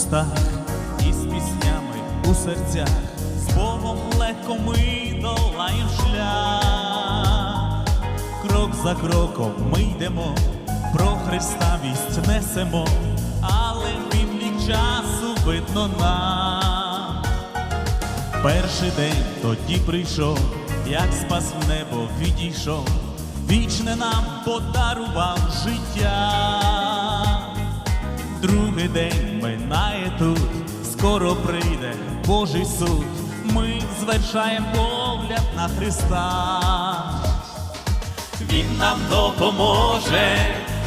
устах і з піснями у серцях, з Богом легко ми долаєм шлях. Крок за кроком ми йдемо, про Христа вість несемо, але відлік часу видно нам. Перший день тоді прийшов, як спас в небо відійшов, вічне нам подарував життя. Прийде Божий суд. Ми звершаємо погляд на Христа. Він нам допоможе,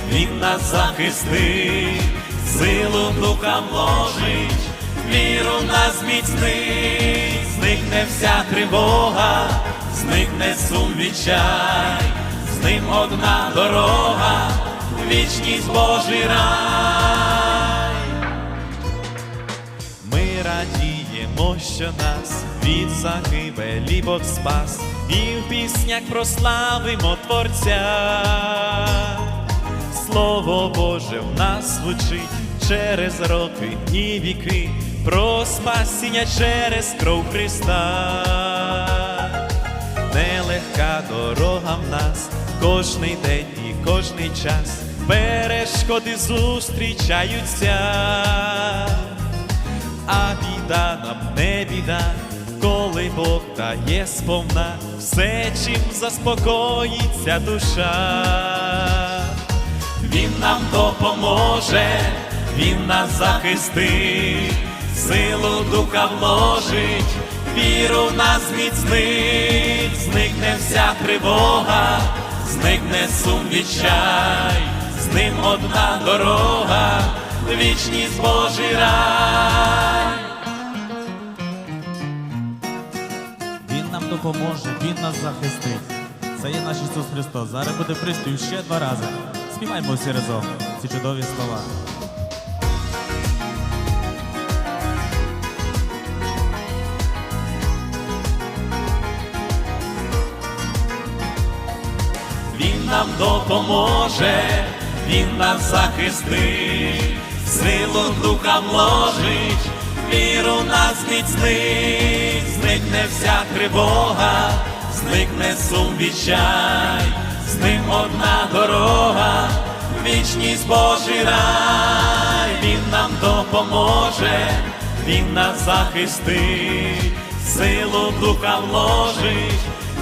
Він нас захистить, силу духа вложить, віру нас зміцнить, зникне вся тривога, зникне сум відчай, з ним одна дорога, вічність Божий рай. Радіємо, що нас від загибелі Бог спас, і в піснях прославимо Творця. Слово Боже в нас звучить через роки і віки, про спасіння через кров Христа. Нелегка дорога в нас. Кожний день і кожний час, перешкоди зустрічаються а біда нам не біда, коли Бог дає сповна все, чим заспокоїться душа. Він нам допоможе, Він нас захистить, силу духа вложить, віру в нас зміцнить, зникне вся тривога, зникне сум відчай, з ним одна дорога, вічність Божий рай. Допоможе, Він нас захистить. Це є наш Ісус Христос. Зараз буде приспів ще два рази. Співаємо всі разом ці чудові слова. Він нам допоможе, Він нас захистить, силу духа вложить, віру нас зміцнить, зникне вся тривога, зникне сум відчай, з ним одна дорога, вічність Божий рай, Він нам допоможе, Він нас захистить, силу духа вложить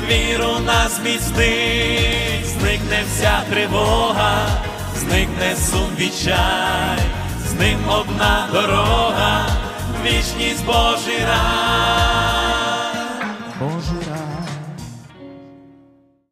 віру нас міцнить, зникне вся тривога, зникне сум відчай, з ним одна дорога, вічність Божий рай. conjurar.